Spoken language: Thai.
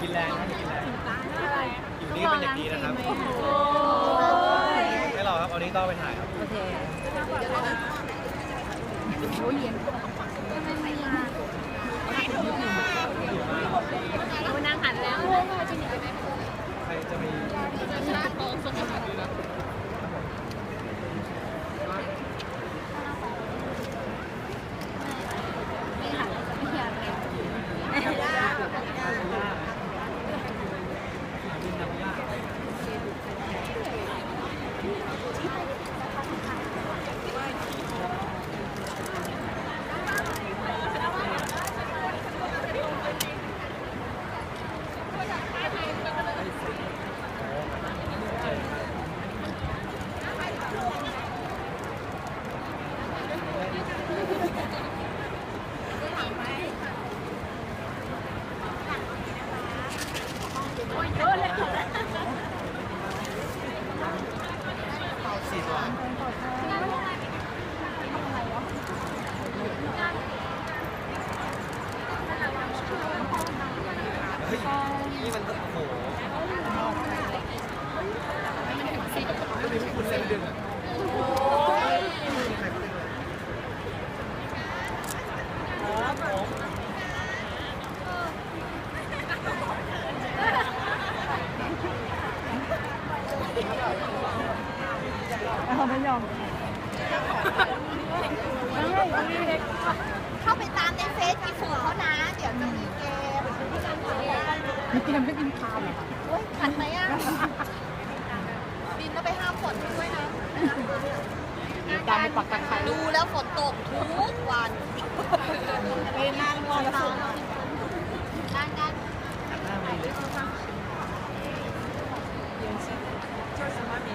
กินแรงนะกินแรงอยู่นี่ก็เป็นอย่างนี้นะครับไม่รอครับเอานี้ต้องไปถ่ายครับโอเคนั่งหันแล้ว ใครจะมี สี่ตัวเฮ้ย นี่มันโอ้โหคุณเส้นดึงอะเราไม่ยอม เข้าไปตามในเฟซพี่ฝูเขานะ เดี๋ยวจะมีเกม มีเกมไม่กินข้าวเหรอคะเฮ้ยทันไหมอะ บินแล้วไปห้ามฝนด้วยนะการไปปักตะไคร้ดูแล้วฝนตกทุกวันไปนั่งรอแล้วฝน